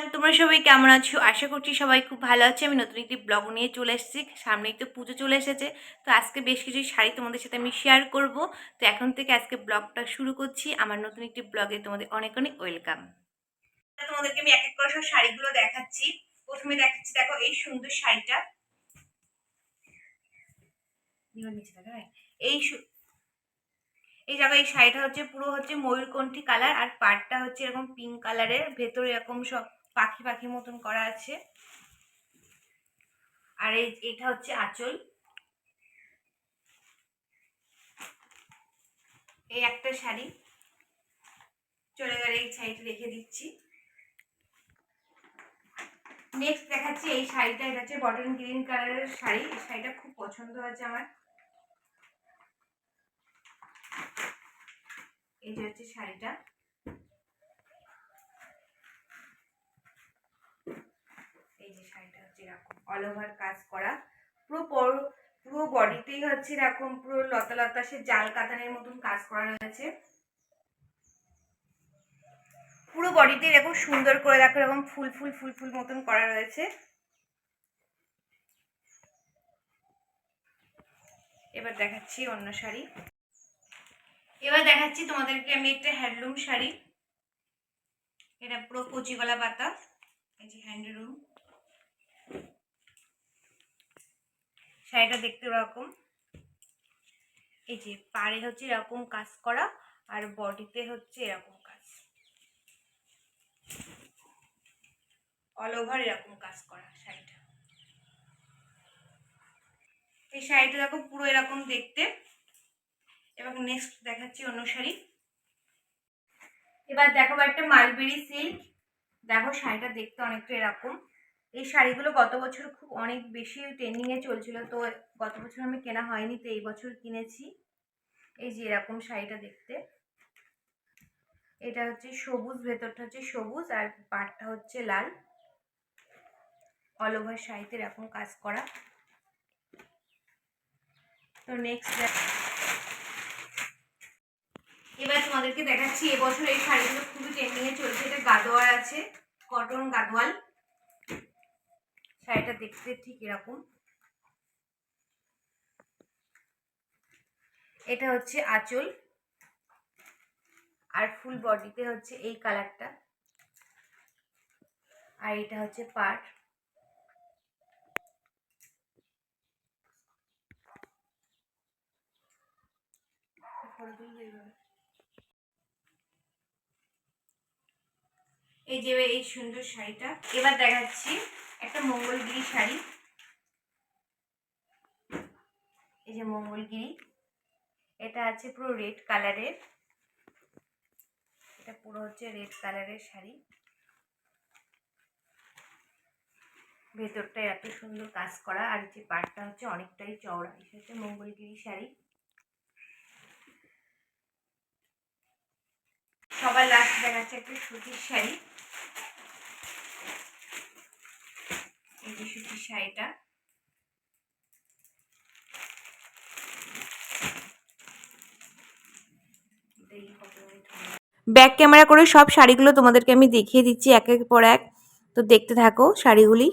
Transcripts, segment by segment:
Everyone তোমরা সবাই কেমন আছো? আশা করছি সবাই খুব ভালো আছে। আমি নতুন একটি ব্লগ নিয়ে চলে এসেছি। সামনেই তো পুজো চলে এসেছে। তো আজকে বেশ কিছু শাড়ি তোমাদের সাথে আমি শেয়ার করব। তো এখন থেকে আজকে ব্লগটা শুরু করছি। আমার নতুন একটি ব্লগে তোমাদের অনেক অনেক ওয়েলকাম তোমাদেরকে আমি এক এক করে সব শাড়িগুলো দেখাচ্ছি। প্রথমে দেখাচ্ছি, দেখো এই সুন্দর শাড়িটা। এই সু- এই জায়গায় এই শাড়িটা হচ্ছে পুরো হচ্ছে ময়ূরকণ্ঠী কালার আর পাড়টা হচ্ছে এরকম পিঙ্ক কালারের ভেতরে এরকম সব পাখি পাখি মতন করা আছে। আর এই, এটা হচ্ছে আঁচল। এই একটা শাড়ি। চলে গেলে, এই শাড়িটা রেখে দিচ্ছি। নেক্সট দেখাচ্ছি এই শাড়িটা, এটা হচ্ছে বটন গ্রিন কালারের শাড়ি। এই শাড়িটা খুব পছন্দ হয়েছে আমার। এই যে হচ্ছে শাড়িটা এই যে শাড়িটা হচ্ছে এরকম অল ওভার কাজ করা। পুরো পুরো বডিতেই হচ্ছে এরকম পুরো লতা লতা সে জাল কাতানের মতন কাজ করা রয়েছে। পুরো বডিতে এরকম সুন্দর করে দেখো এরকম ফুল ফুল ফুল ফুল মতন করা রয়েছে। এবার দেখাচ্ছি অন্য শাড়ি। এবার দেখাচ্ছি তোমাদেরকে আমি একটা হ্যান্ডলুম শাড়ি। এটা পুরো কচি গলা পাতা, এই যে হ্যান্ডলুম শাড়িটা দেখতে এরকম এই যে পাড়ে হচ্ছে এরকম কাজ করা আর বডিতে হচ্ছে এরকম কাজ। অল ওভার এরকম কাজ করা শাড়িটা। এই শাড়িটা দেখো পুরো এরকম দেখতে। এবং নেক্সট দেখাচ্ছি অন্য শাড়ি। এবার দেখো একটা মালবেরি সিল্ক দেখো শাড়িটা দেখতে অনেকটা এরকম। এই শাড়িগুলো গত বছর খুব অনেক বেশি ট্রেন্ডিংয়ে চলছিল, তো গত বছর আমি কেনা হয়নি, তো এই বছর কিনেছি। এই যে এরকম শাড়িটা দেখতে। এটা হচ্ছে সবুজ, ভেতরটা হচ্ছে সবুজ আর পাটটা হচ্ছে লাল। অল ওভার শাড়িতে এরকম কাজ করা। তো নেক্সট এবার তোমাদেরকে দেখাচ্ছি, এবছর এই শাড়িগুলো খুবই ট্রেন্ডিংয়ে চলছে। এটা গাদোয়ার আছে কটন গাদোয়াল। শাড়িটা দেখতে ঠিক এরকম। এটা হচ্ছে আঁচল। আর ফুল বডিতে হচ্ছে এই কালারটা আর এটা হচ্ছে পাট এই যে এই সুন্দর শাড়িটা। এবার দেখাচ্ছি। একটা মঙ্গলগিরি শাড়ি। এই যে মঙ্গলগিরি এটা আছে পুরো রেড কালারের। এটা পুরো হচ্ছে রেড কালারের শাড়ি। ভেতরটা এত সুন্দর কাজ করা, আর যে পাটটা হচ্ছে অনেকটাই চওড়া। এটা হচ্ছে মঙ্গলগিরি শাড়ি। সবার লাস্ট দেখাচ্ছে একটা সুতির শাড়ি। সুতির শাড়িটা। ব্যাক ক্যামেরা করে সব শাড়িগুলো তোমাদেরকে আমি দেখিয়ে দিচ্ছি এক এক পর এক। তো দেখতে থাকো শাড়িগুলি।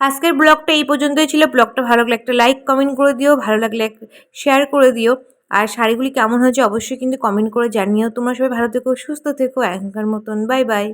আজকের ব্লগটা এই পর্যন্তই ছিল। ব্লগটা ভালো লাগলে একটা লাইক কমেন্ট করে দিও। ভালো লাগলে শেয়ার করে দিও। আর শাড়িগুলি কেমন হয়েছে অবশ্যই কিন্তু কমেন্ট করে জানিও। তোমরা সবাই ভালো থেকো, সুস্থ থেকো। এখনকার মতন বাই বাই